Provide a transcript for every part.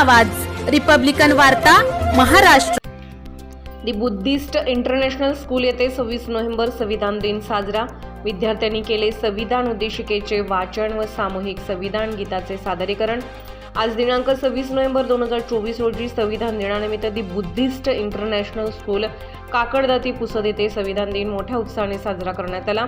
आवाज. रिपब्लिकन वार्ता Maharashtra. The Buddhist international school येथे सव्वीस नोव्हेंबर संविधान दिन साजरा. विद्यार्थ्यांनी केले संविधान उद्देशिकेचे वाचन व सामूहिक संविधान गीताचे सादरीकरण. आज दिनांक सव्वीस नोव्हेंबर दोन हजार चोवीस रोजी संविधान दिनानिमित्त the Buddhist international school Kakaddati Pusad येथे संविधान दिन मोठ्या उत्साहाने साजरा करण्यात आला.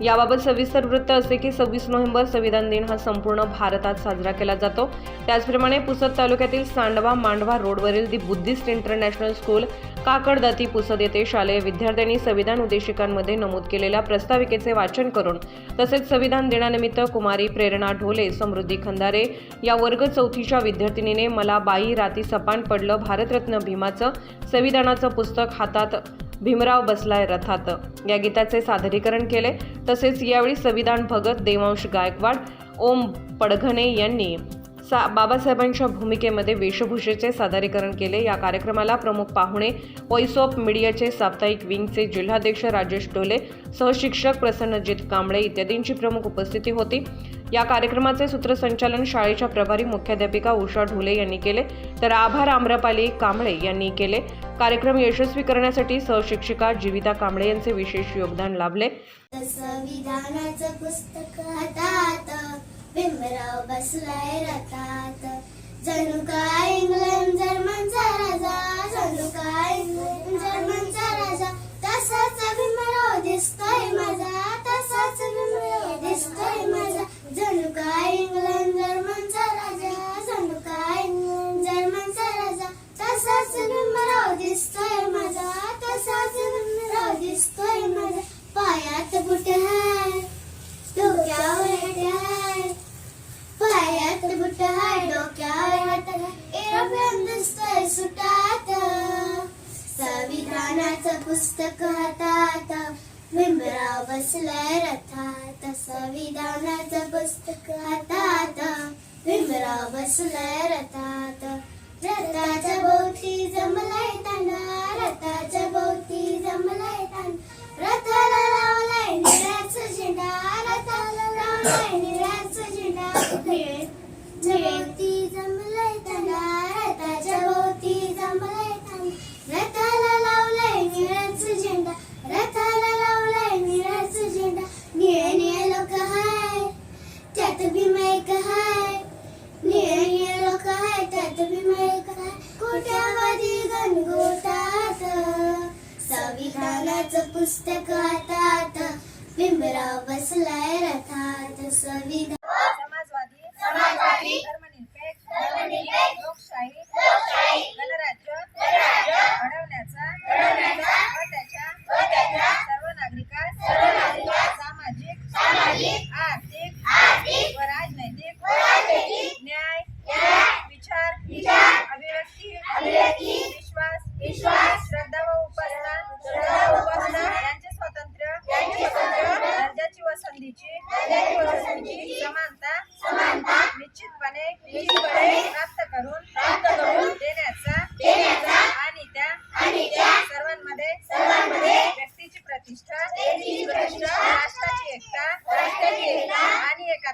याबाबत सविस्तर वृत्त असे की सव्वीस नोव्हेंबर संविधान दिन हा संपूर्ण भारतात साजरा केला जातो. त्याचप्रमाणे पुसद तालुक्यातील सांडवा मांडवा रोडवरील the Buddhist international school Kakaddati Pusad येथे शालेय विद्यार्थ्यांनी संविधान उद्देशिकांमध्ये नमूद केलेल्या प्रस्ताविकेचे वाचन करून तसेच संविधान दिनानिमित्त कुमारी प्रेरणा ढोले समृद्धी खंदारे या वर्ग चौथीच्या विद्यार्थिनीने मला बाई राती सपान पडलं भारतरत्न भीमाचं संविधानाचं पुस्तक हातात भीमराव बसलाय रथात. या गीताचे सादरीकरण केले. तसेच यावेळी संविधान भगत देवांश गायकवाड ओम पडघणे यांनी. सा बाबासाहेबांच्या भूमिकेमध्ये वेशभूषेचे सादरीकरण केले. या कार्यक्रमाला प्रमुख पाहुणे व्हॉइस ऑफ मीडियाचे साप्ताहिक विंगचे जिल्हाध्यक्ष राजेश डोले सहशिक्षक प्रसन्नजित कांबळे इत्यादींची प्रमुख उपस्थिती होती. या कार्यक्रमाचे सूत्रसंचालन शाळेच्या प्रभारी मुख्याध्यापिका उषा ढोले यांनी केले. तर आभार आम्रपाली कांबळे यांनी केले. कार्यक्रम यशस्वी करण्यासाठी सहशिक्षिका जीविता कांबळे यांचे विशेष योगदान लाभले. संविधानाचं पुस्तक हातात भीमराव बसलाय रथात. जणू काय इंग्लंड जर्मन पुस्तक हातात भीमराव बसलाय रथात संविधानाचं पुस्तक हातात भीमराव बसलाय रथात रथाच्या भोवती जमलाय तांडा रथाच्या भोवती जमलाय तांडा. रथाला लावलाय निळ्याचा झेंडा रथाला लावलाय कोट्यावधी गणगोतात संविधानाचं पुस्तक हातात. बिंबराव बसलाय रथात. संविधान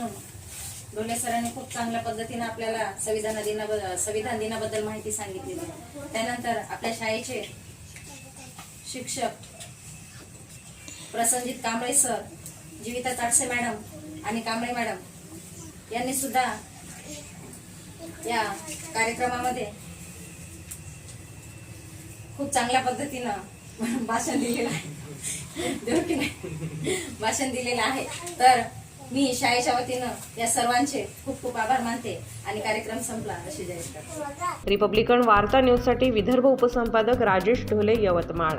म्हणून डोले सरांनी खूप चांगल्या पद्धतीने आपल्याला संविधान दिनाबद्दल संविधान दिनाबद्दल माहिती सांगितलेली त्यानंतर आपल्या शाळेचे शिक्षक प्रसंजित कांबळे सर जीविता ताटसे मॅडम आणि कांबळे मॅडम यांनी सुद्धा या कार्यक्रमामध्ये खूप चांगल्या पद्धतीनं भाषण दिलेलं आहे. भाषण दिलेलं आहे. तर मी शाळेच्या वतीनं या सर्वांचे खूप खूप आभार मानते आणि कार्यक्रम संपला. अशी जाहीर रिपब्लिकन वार्ता न्यूजसाठी विदर्भ उपसंपादक राजेश ढोले यवतमाळ.